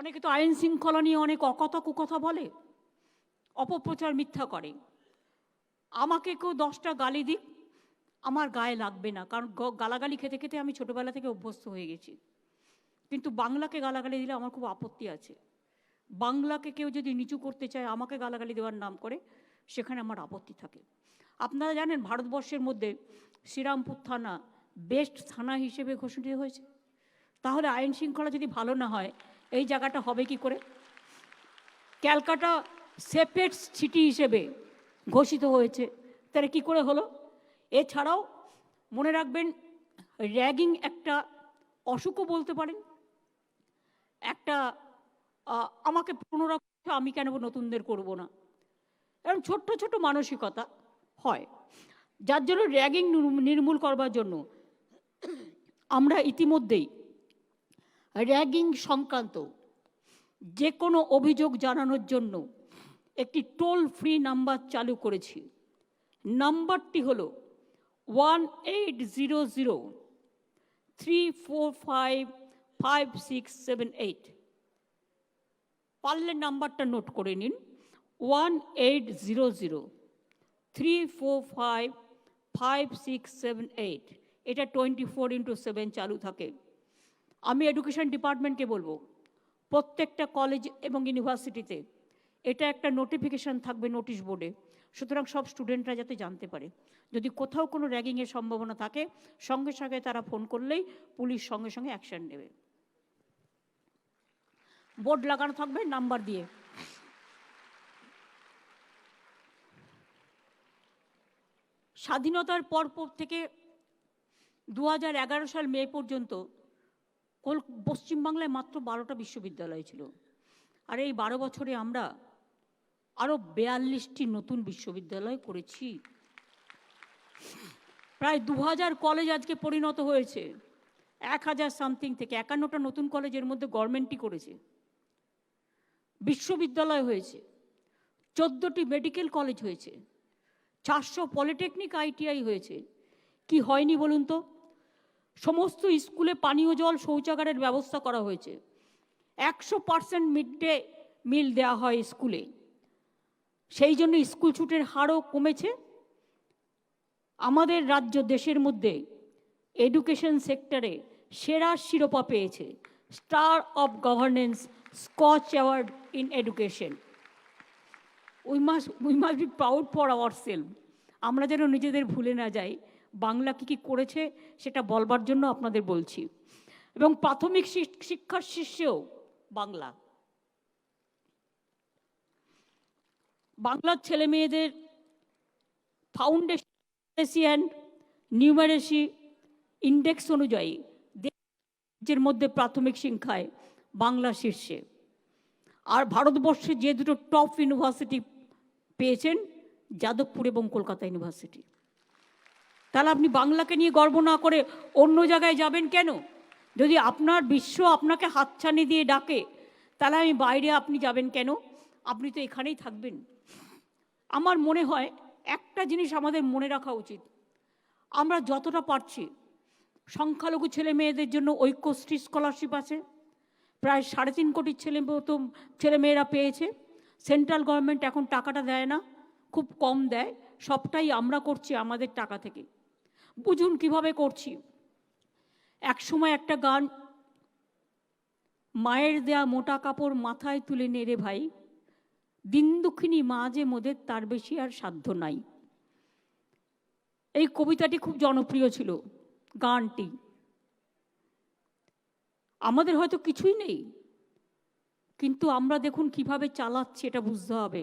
অনেকে তো আইন শৃঙ্খলা নিয়ে অনেক অকথা কুকথা বলে, অপপ্রচার মিথ্যা করে। আমাকে কেউ দশটা গালি দিক, আমার গায়ে লাগবে না, কারণ গালাগালি খেতে খেতে আমি ছোটবেলা থেকে অভ্যস্ত হয়ে গেছি। কিন্তু বাংলাকে গালাগালি দিলে আমার খুব আপত্তি আছে। বাংলাকে কেউ যদি নিচু করতে চায়, আমাকে গালাগালি দেওয়ার নাম করে, সেখানে আমার আপত্তি থাকে। আপনারা জানেন ভারতবর্ষের মধ্যে শ্রীরামপুর থানা বেস্ট থানা হিসেবে ঘোষিত হয়েছে। তাহলে আইন শৃঙ্খলা যদি ভালো না হয় এই জায়গাটা হবে কি করে? ক্যালকাটা সেপারেট সিটি হিসেবে ঘোষিত হয়েছে। তাহলে কি করে হলো? এছাড়াও মনে রাখবেন, র্যাগিং একটা অসুখও বলতে পারেন। একটা আমাকে পুনরা আমি কেন নতুনদের করব না? এরকম ছোট্ট ছোট মানসিকতা হয়। যার জন্য র্যাগিং নির্মূল করবার জন্য আমরা ইতিমধ্যেই র্যাগিং সংক্রান্ত যে কোনো অভিযোগ জানানোর জন্য একটি টোল ফ্রি নাম্বার চালু করেছি। নাম্বারটি হলো one eight zero zero three four five five six seven eight. পারলে নাম্বারটা নোট করে নিন। One eight zero zero three four five five six seven eight. এটা টোয়েন্টি ফোর ইন্টু সেভেন চালু থাকে। আমি এডুকেশন ডিপার্টমেন্টকে বলব। প্রত্যেকটা কলেজ এবং ইউনিভার্সিটিতে এটা একটা নোটিফিকেশন থাকবে নোটিশ বোর্ডে সুতরাং সব স্টুডেন্টরা যাতে জানতে পারে। যদি কোথাও কোনো র্যাগিংয়ের সম্ভাবনা থাকে, সঙ্গে সঙ্গে তারা ফোন করলেই পুলিশ সঙ্গে সঙ্গে অ্যাকশন নেবে। বোর্ড লাগানো থাকবে নাম্বার দিয়ে। স্বাধীনতার পর পর থেকে দু হাজার এগারো সাল মে পর্যন্ত কল, পশ্চিমবাংলায় মাত্র বারোটা বিশ্ববিদ্যালয় ছিল। আর এই বারো বছরে আমরা আরও বেয়াল্লিশটি নতুন বিশ্ববিদ্যালয় করেছি। প্রায় দু হাজার কলেজ আজকে পরিণত হয়েছে। এক হাজার সামথিং থেকে একান্নটা নতুন কলেজের মধ্যে গভর্নমেন্টই করেছে। বিশ্ববিদ্যালয় হয়েছে, চোদ্দোটি মেডিকেল কলেজ হয়েছে, চারশো পলিটেকনিক আইটিআই হয়েছে। কি হয়নি বলুন তো? সমস্ত স্কুলে পানীয় জল শৌচাগারের ব্যবস্থা করা হয়েছে। একশো পার্সেন্ট মিড ডে মিল দেওয়া হয় স্কুলে। সেই জন্য স্কুল ছুটের হারও কমেছে। আমাদের রাজ্য দেশের মধ্যে এডুকেশন সেক্টরে সেরা শিরোপা পেয়েছে। Star of governance SKOCH award in education we must we must be proud for our self আমরা যেন নিজেদের ভুলে না যাই। বাংলা কী কী করেছে সেটা বলবার জন্য আপনাদের বলছি। এবং প্রাথমিক শিক্ষার শীর্ষেও বাংলা। বাংলার ছেলে মেয়েদের ফাউন্ডেশন নিউমারেসি ইন্ডেক্স অনুযায়ী দেশের মধ্যে প্রাথমিক শিক্ষায় বাংলা শীর্ষে। আর ভারতবর্ষে যে দুটো টপ ইউনিভার্সিটি পেয়েছেন, যাদবপুর এবং কলকাতা ইউনিভার্সিটি তাহলে আপনি বাংলাকে নিয়ে গর্ব না করে অন্য জায়গায় যাবেন কেন? যদি আপনার বিশ্ব আপনাকে হাতছানি দিয়ে ডাকে, তাহলে আমি বাইরে আপনি যাবেন কেন? আপনি তো এখানেই থাকবেন। আমার মনে হয় একটা জিনিস আমাদের মনে রাখা উচিত। আমরা যতটা পারছি, সংখ্যালঘু ছেলে মেয়েদের জন্য ঐক্যশ্রী স্কলারশিপ আছে। প্রায় সাড়ে তিন কোটি ছেলে মতো ছেলেমেয়েরা পেয়েছে। সেন্ট্রাল গভর্নমেন্ট এখন টাকাটা দেয় না, খুব কম দেয়। সবটাই আমরা করছি আমাদের টাকা থেকে। বুঝুন কীভাবে করছি। এক সময় একটা গান, মায়ের দেয়া মোটা কাপড় মাথায় তুলে নেড়ে ভাই, দিন দুঃখিনী মা যে মোদের তার বেশি আর সাধ্য নাই। এই কবিতাটি খুব জনপ্রিয় ছিল, গানটি। আমাদের হয়তো কিছুই নেই, কিন্তু আমরা দেখুন কীভাবে চালাচ্ছি এটা বুঝতে হবে।